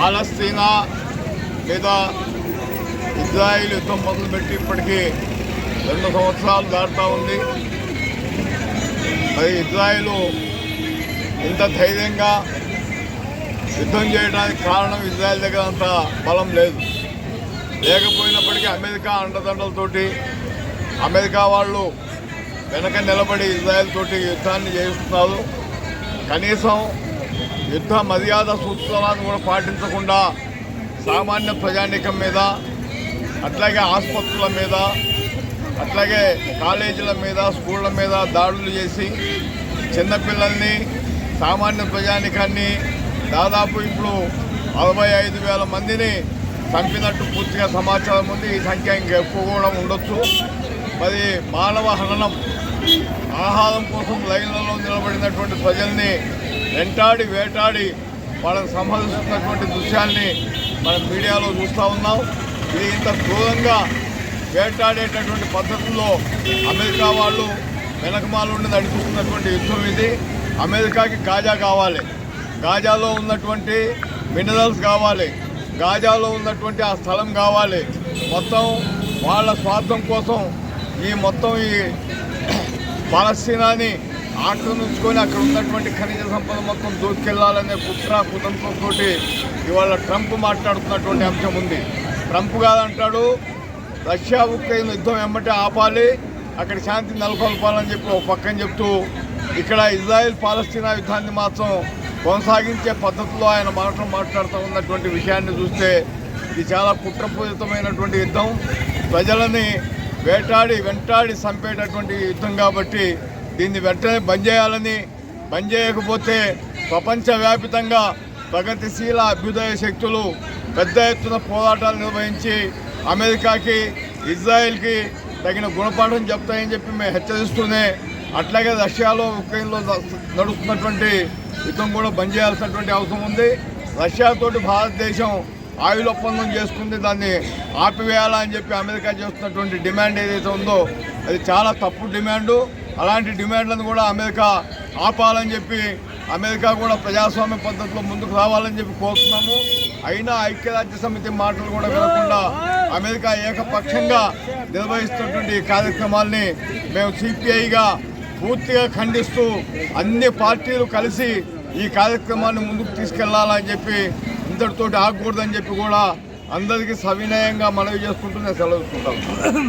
పాలస్తీనా లేదా ఇజ్రాయిల్ యుద్ధం మొదలుపెట్టి ఇప్పటికీ రెండు సంవత్సరాలు దాటుతూ ఉంది. మరి ఇజ్రాయిల్ ఇంత ధైర్యంగా యుద్ధం చేయడానికి కారణం ఇజ్రాయెల్ దగ్గర అంత బలం లేదు. లేకపోయినప్పటికీ అమెరికా అండదండలతోటి అమెరికా వాళ్ళు వెనక నిలబడి ఇజ్రాయెల్ తోటి యుద్ధాన్ని చేస్తున్నారు కనీసం యుద్ధ మర్యాద సూత్రాలను కూడా పాటించకుండా సామాన్య ప్రజానీకం మీద అట్లాగే ఆసుపత్రుల మీద అట్లాగే కాలేజీల మీద స్కూళ్ళ మీద దాడులు చేసి చిన్నపిల్లల్ని సామాన్య ప్రజానికాన్ని దాదాపు ఇప్పుడు అరవై ఐదు వేల మందిని చంపినట్టు పూర్తిగా సమాచారం ఉంది. ఈ సంఖ్య ఇంకా ఎక్కువ కూడా ఉండొచ్చు. మరి మానవ హననం ఆహారం కోసం లైన్లలో నిలబడినటువంటి ప్రజల్ని వెంటాడి వేటాడి వాళ్ళకు సంబంధించినటువంటి దృశ్యాల్ని మనం మీడియాలో చూస్తూ ఉన్నాం. ఇది ఇంత క్రూరంగా వేటాడేటటువంటి పద్ధతుల్లో అమెరికా వాళ్ళు వెనకమాలు ఉండి నడిపిస్తున్నటువంటి యుద్ధం ఇది. అమెరికాకి గాజా కావాలి. గాజాలో ఉన్నటువంటి మినరల్స్ కావాలి. గాజాలో ఉన్నటువంటి ఆ స్థలం కావాలి. మొత్తం వాళ్ళ స్వార్థం కోసం ఈ మొత్తం ఈ పాలస్తీనాని ఆక్రమించుకొని అక్కడ ఉన్నటువంటి ఖనిజ సంపద మొత్తం దూసుకెళ్ళాలనే కుట్ర కుతంత్రంతో ఇవాళ ట్రంప్ మాట్లాడుతున్నటువంటి అంశం ఉంది. ట్రంప్ కాదంటాడు రష్యా ఉక్రెయిన్ యుద్ధం వెంబటే ఆపాలి అక్కడ శాంతి నెలకొల్పాలని చెప్పి ఒక పక్కన చెప్తూ ఇక్కడ ఇజ్రాయెల్ పాలస్తీనా యుద్ధాన్ని మాత్రం కొనసాగించే పద్ధతిలో ఆయన మాటలు మాట్లాడుతూ ఉన్నటువంటి విషయాన్ని చూస్తే ఇది చాలా కుట్రపూరితమైనటువంటి యుద్ధం. ప్రజలని వేటాడి వెంటాడి చంపేటటువంటి యుద్ధం కాబట్టి దీన్ని వెంటనే బంద్ చేయాలని బంద్ చేయకపోతే ప్రపంచవ్యాపితంగా ప్రగతిశీల అభ్యుదయ శక్తులు పెద్ద ఎత్తున పోరాటాలు నిర్వహించి అమెరికాకి ఇజ్రాయెల్కి తగిన గుణపాఠం చెప్తాయని చెప్పి మేము హెచ్చరిస్తూనే అట్లాగే రష్యాలో ఉక్రెయిన్లో నడుస్తున్నటువంటి యుద్ధం కూడా బంద్ చేయాల్సినటువంటి అవసరం ఉంది. రష్యాతోటి భారతదేశం ఆయుల ఒప్పందం చేసుకుంది దాన్ని ఆపివేయాలని చెప్పి అమెరికా చేస్తున్నటువంటి డిమాండ్ ఏదైతే ఉందో అది చాలా తప్పు డిమాండు. అలాంటి డిమాండ్లను కూడా అమెరికా ఆపాలని చెప్పి అమెరికా కూడా ప్రజాస్వామ్య పద్ధతిలో ముందుకు రావాలని చెప్పి కోరుతున్నాము. అయినా ఐక్యరాజ్య సమితి మాటలు కూడా వినకుండా అమెరికా ఏకపక్షంగా నిర్వహిస్తున్నటువంటి ఈ కార్యక్రమాల్ని మేము సిపిఐగా పూర్తిగా ఖండిస్తూ అన్ని పార్టీలు కలిసి ఈ కార్యక్రమాన్ని ముందుకు తీసుకెళ్ళాలని చెప్పి ఇంతటితోటి ఆగకూడదని చెప్పి కూడా అందరికీ సవినయంగా మనవి చేసుకుంటూ నేను సెలవుకుంటాను